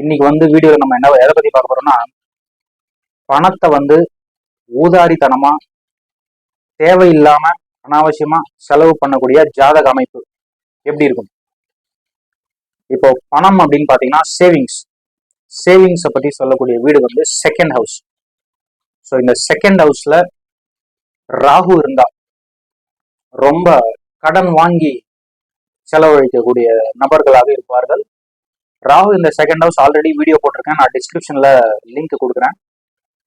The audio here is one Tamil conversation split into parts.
இன்னைக்கு வந்து வீடியோல நம்ம என்ன எதை பத்தி பார்க்க போறோம்னா பணத்தை வந்து ஊதாரித்தனமா தேவையில்லாம அனாவசியமா செலவு பண்ணக்கூடிய ஜாதக அமைப்பு எப்படி இருக்கும்? இப்போ பணம் அப்படின்னு பாத்தீங்கன்னா சேவிங்ஸ் சேவிங்ஸை பத்தி சொல்லக்கூடிய வீடு வந்து செகண்ட் ஹவுஸ் ஸோ இந்த செகண்ட் ஹவுஸ்ல ராகு இருந்தா ரொம்ப கடன் வாங்கி செலவழிக்கக்கூடிய நபர்களாக இருப்பார்கள். ராகு இந்த செகண்ட் ஹவுஸ் ஆல்ரெடி வீடியோ போட்டிருக்கேன். நான் டிஸ்கிரிப்ஷன்ல லிங்க் கொடுக்குறேன்.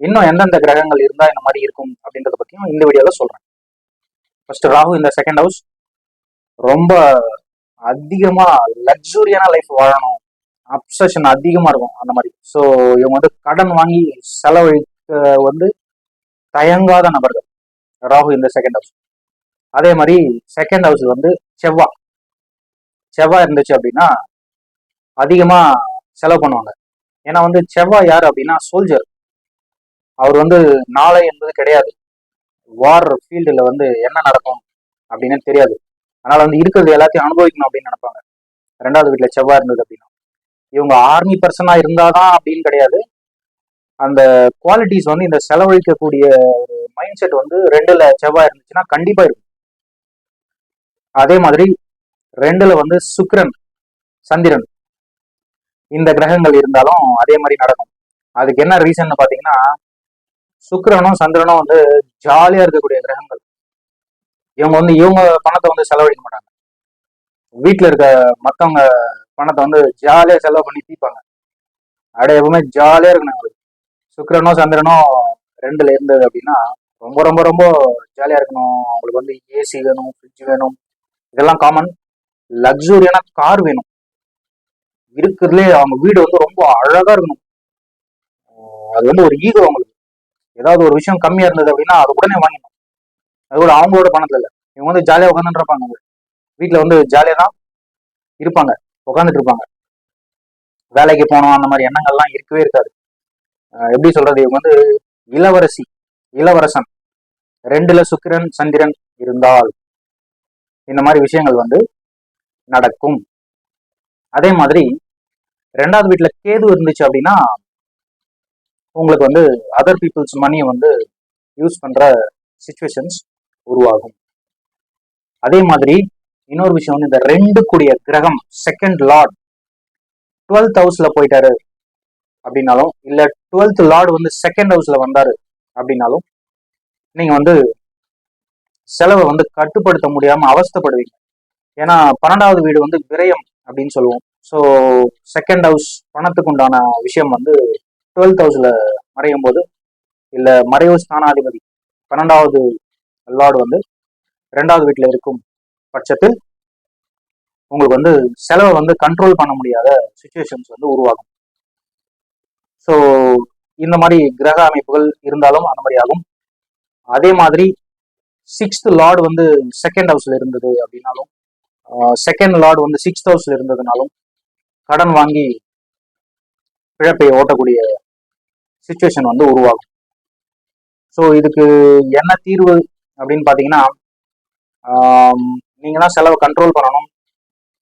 இன்னும் எந்தெந்த கிரகங்கள் இருந்தா இந்த மாதிரி இருக்கும் அப்படின்றத பத்தியும் இந்த வீடியோல சொல்றேன். ஃபர்ஸ்ட் ராகு இந்த செகண்ட் ஹவுஸ் ரொம்ப அதிகமா லக்ஸூரியான லைஃப் வாழணும். அப்சஷன் அதிகமா இருக்கும் அந்த மாதிரி. ஸோ இவங்க வந்து கடன் வாங்கி செலவழிக்க வந்து தயங்காத நபர்கள். ராகு இந்த செகண்ட் ஹவுஸ் அதே மாதிரி செகண்ட் ஹவுஸ் வந்து செவ்வாய் செவ்வாய் இருந்துச்சு அப்படின்னா அதிகமாக செலவு பண்ணுவாங்க. ஏன்னா வந்து செவ்வாய் யார் அப்படின்னா சோல்ஜர் அவர் வந்து நாளை என்பது கிடையாது. வார் ஃபீல்டில் வந்து என்ன நடக்கும் அப்படின்னு தெரியாது. அதனால் வந்து இருக்கிறது எல்லாத்தையும் அனுபவிக்கணும் அப்படின்னு நினைப்பாங்க. ரெண்டாவது வீட்டில் செவ்வாய் இருந்தது அப்படின்னா. இவங்க ஆர்மி பர்சனா இருந்தாதான் அப்படின்னு கிடையாது. அந்த குவாலிட்டிஸ் வந்து இந்த செலவழிக்கக்கூடிய ஒரு மைண்ட் செட் வந்து ரெண்டுல செவ்வாய் இருந்துச்சுன்னா கண்டிப்பாக இருக்கும். அதே மாதிரி ரெண்டுல வந்து சுக்ரன் சந்திரன். இந்த கிரகங்கள் இருந்தாலும் அதே மாதிரி நடக்கும். அதுக்கு என்ன ரீசன் பாத்தீங்கன்னா சுக்கிரனும் சந்திரனும் வந்து ஜாலியா இருக்கக்கூடிய கிரகங்கள். இவங்க வந்து இவங்க பணத்தை வந்து செலவழிக்க மாட்டாங்க. வீட்டுல இருக்க மத்தவங்க பணத்தை வந்து ஜாலியா செலவு பண்ணி தீப்பாங்க. அப்படியே எப்பவுமே ஜாலியா இருக்கணும் அவங்களுக்கு சுக்கிரனோ சந்திரனோ ரெண்டுல இருந்தது அப்படின்னா ரொம்ப ரொம்ப ரொம்ப ஜாலியா இருக்கணும். அவங்களுக்கு வந்து ஏசி வேணும் ஃப்ரிட்ஜ் வேணும். இதெல்லாம் காமன் லக்ஸூரியான கார் வேணும். இருக்கிறதுலே அவங்க வீடு வந்து ரொம்ப அழகா இருக்கணும். அது வந்து ஒரு ஈகோ அவங்களுக்கு. ஏதாவது ஒரு விஷயம் கம்மியா இருந்தது அப்படின்னா அது உடனே வாங்கிடணும். அது கூட அவங்களோட பணத்துல இல்ல. இவங்க வந்து ஜாலியா உட்காந்துருப்பாங்க அவங்க வீட்டுல வந்து ஜாலியா தான் இருப்பாங்க. உட்காந்துட்டு இருப்பாங்க. வேலைக்கு போகணும் அந்த மாதிரி எண்ணங்கள்லாம் இருக்கவே இருக்காது. எப்படி சொல்றது? இவங்க வந்து இளவரசி இளவரசன். ரெண்டுல சுக்கிரன் சந்திரன் இருந்தால் இந்த மாதிரி விஷயங்கள் வந்து நடக்கும். அதே மாதிரி ரெண்டாவது வீட்டுல கேது இருந்துச்சு அப்படின்னா உங்களுக்கு வந்து அதர் பீப்புள்ஸ் மணியை வந்து யூஸ் பண்ற சுச்சுவேஷன்ஸ் உருவாகும். அதே மாதிரி இன்னொரு விஷயம் வந்து இந்த ரெண்டு கூடிய கிரகம் செகண்ட் லார்ட் டுவெல்த் ஹவுஸ்ல போயிட்டாரு அப்படின்னாலும் இல்ல டுவெல்த் லார்டு வந்து செகண்ட் ஹவுஸ்ல வந்தாரு அப்படின்னாலும் நீங்க வந்து செலவை வந்து கட்டுப்படுத்த முடியாம அவஸ்தைப்படுவீங்க. ஏன்னா பன்னெண்டாவது வீடு வந்து விரயம் அப்படின்னு சொல்லுவோம். ஸோ செகண்ட் ஹவுஸ் பணத்துக்கு உண்டான விஷயம் வந்து டுவெல்த் ஹவுஸில் மறையும் போது இல்லை மறைவு ஸ்தானாதிபதி பன்னெண்டாவது லார்டு வந்து ரெண்டாவது வீட்டில் இருக்கும் பட்சத்தில் உங்களுக்கு வந்து செலவை வந்து கண்ட்ரோல் பண்ண முடியாத சுச்சுவேஷன்ஸ் வந்து உருவாகும். ஸோ இந்த மாதிரி கிரக அமைப்புகள் இருந்தாலும் அந்த மாதிரி ஆகும். அதே மாதிரி சிக்ஸ்த் லார்டு வந்து செகண்ட் ஹவுஸில் இருந்தது அப்படின்னாலும் செகண்ட் லார்டு வந்து சிக்ஸ்த் ஹவுஸில் இருந்ததுனாலும் கடன் வாங்கி பிழப்பை ஓட்டக்கூடிய சுச்சுவேஷன் வந்து உருவாகும். ஸோ இதுக்கு என்ன தீர்வு அப்படின்னு பார்த்தீங்கன்னா நீங்கள் தான் செலவை கண்ட்ரோல் பண்ணணும்.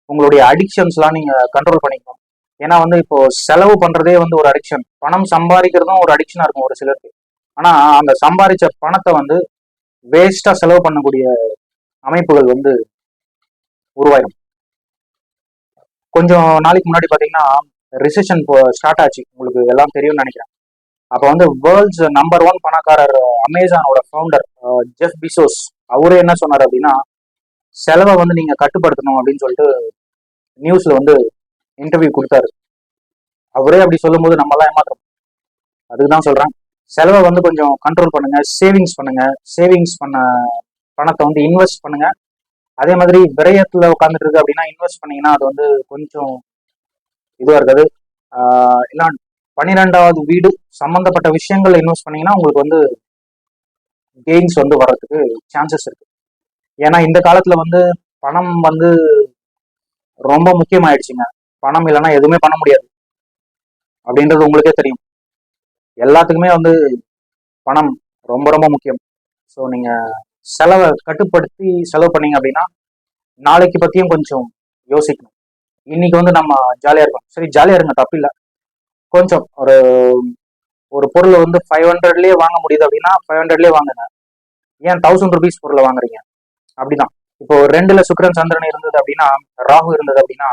உங்களுடைய அடிக்ஷன்ஸ்லாம் நீங்கள் கண்ட்ரோல் பண்ணிக்கணும். ஏன்னா வந்து இப்போ செலவு பண்ணுறதே வந்து ஒரு அடிக்ஷன் பணம் சம்பாதிக்கிறதும் ஒரு அடிக்ஷனாக இருக்கும் ஒரு சிலருக்கு. ஆனால் அந்த சம்பாதிச்ச பணத்தை வந்து வேஸ்ட்டாக செலவு பண்ணக்கூடிய அமைப்புகள் வந்து உருவாயிடும் கொஞ்சம் நாளைக்கு முன்னாடி பாத்தீங்கன்னா ரிசெஷன் ஸ்டார்ட் ஆச்சு. உங்களுக்கு எல்லாம் தெரியும்னு நினைக்கிறேன். அப்போ வந்து வேர்ல்ட்ஸ் நம்பர் ஒன் பணக்காரர் அமேசானோட ஃபவுண்டர் ஜெஃப் பிசோஸ் அவரே என்ன சொன்னார் அப்படின்னா செலவை வந்து நீங்க கட்டுப்படுத்தணும் அப்படின்னு சொல்லிட்டு நியூஸ்ல வந்து இன்டர்வியூ கொடுத்தாரு. அவரே அப்படி சொல்லும்போது நம்மளாம் ஏமாத்துறோம். அதுக்கு தான் சொல்றேன். செலவை வந்து கொஞ்சம் கண்ட்ரோல் பண்ணுங்க சேவிங்ஸ் பண்ணுங்க. சேவிங்ஸ் பண்ண பணத்தை வந்து இன்வெஸ்ட் பண்ணுங்க. அதே மாதிரி விரயத்துல உட்காந்துட்டு இருக்கு அப்படின்னா இன்வெஸ்ட் பண்ணீங்கன்னா அது வந்து கொஞ்சம் இதுவா இருக்காது. ஆஹ் இல்ல பன்னிரெண்டாவது வீடு சம்பந்தப்பட்ட விஷயங்கள்ல இன்வெஸ்ட் பண்ணீங்கன்னா உங்களுக்கு வந்து கெயின்ஸ் வந்து வர்றதுக்கு சான்சஸ் இருக்கு. ஏன்னா இந்த காலத்துல வந்து பணம் வந்து ரொம்ப முக்கியமாயிடுச்சுங்க. பணம் இல்லைன்னா எதுவுமே பண்ண முடியாது. அப்படின்றது உங்களுக்கே தெரியும். எல்லாத்துக்குமே வந்து பணம் ரொம்ப ரொம்ப முக்கியம். ஸோ நீங்க செலவை கட்டுப்படுத்தி செலவு பண்ணீங்க அப்படின்னா நாளைக்கு பத்தியும் கொஞ்சம் யோசிக்கணும். இன்னைக்கு வந்து நம்ம ஜாலியா இருக்கோம். சரி ஜாலியா இருங்க தப்பு இல்லை. கொஞ்சம் ஒரு ஒரு பொருளை வந்து ஃபைவ் ஹண்ட்ரட்லயே வாங்க முடியுது அப்படின்னா ஃபைவ் ஹண்ட்ரட்லயே வாங்குங்க. ஏன் தௌசண்ட் ருபீஸ் பொருளை வாங்குறீங்க? அப்படிதான். இப்போ ரெண்டுல சுக்கரன் சந்திரன் இருந்தது அப்படின்னா ராகு இருந்தது அப்படின்னா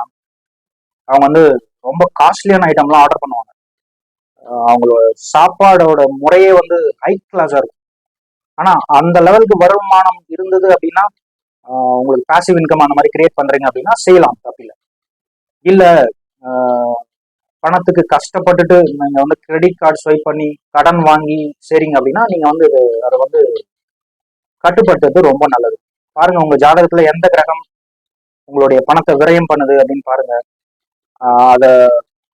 அவங்க வந்து ரொம்ப காஸ்ட்லியான ஐட்டம்லாம் ஆர்டர் பண்ணுவாங்க. அவங்களோட சாப்பாடோட முறையே வந்து ஹை கிளாஸா இருக்கும். ஆனா அந்த லெவலுக்கு வருமானம் இருந்தது அப்படின்னா உங்களுக்கு பாசிவ் இன்கம் அந்த மாதிரி கிரியேட் பண்றீங்க அப்படின்னா செய்யலாம் தப்பில்ல. இல்ல பணத்துக்கு கஷ்டப்பட்டுட்டு நீங்க வந்து கிரெடிட் கார்டு ஸ்வைப் பண்ணி கடன் வாங்கி சரிங்க அப்படின்னா நீங்க வந்து அதை வந்து கட்டுப்படுத்துறது ரொம்ப நல்லது. பாருங்க உங்க ஜாதகத்துல எந்த கிரகம் உங்களுடைய பணத்தை விரயம் பண்ணுது அப்படின்னு பாருங்க. அதை அத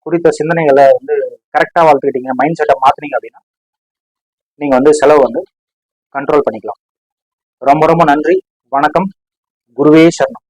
குறித்த சிந்தனைகளை வந்து கரெக்டா வளர்த்துக்கிட்டீங்க மைண்ட் செட்டை மாத்துனீங்க அப்படின்னா நீங்க வந்து செலவு வந்து கண்ட்ரோல் பண்ணிக்கலாம். ரொம்ப ரொம்ப நன்றி. வணக்கம். குருவே சரணம்.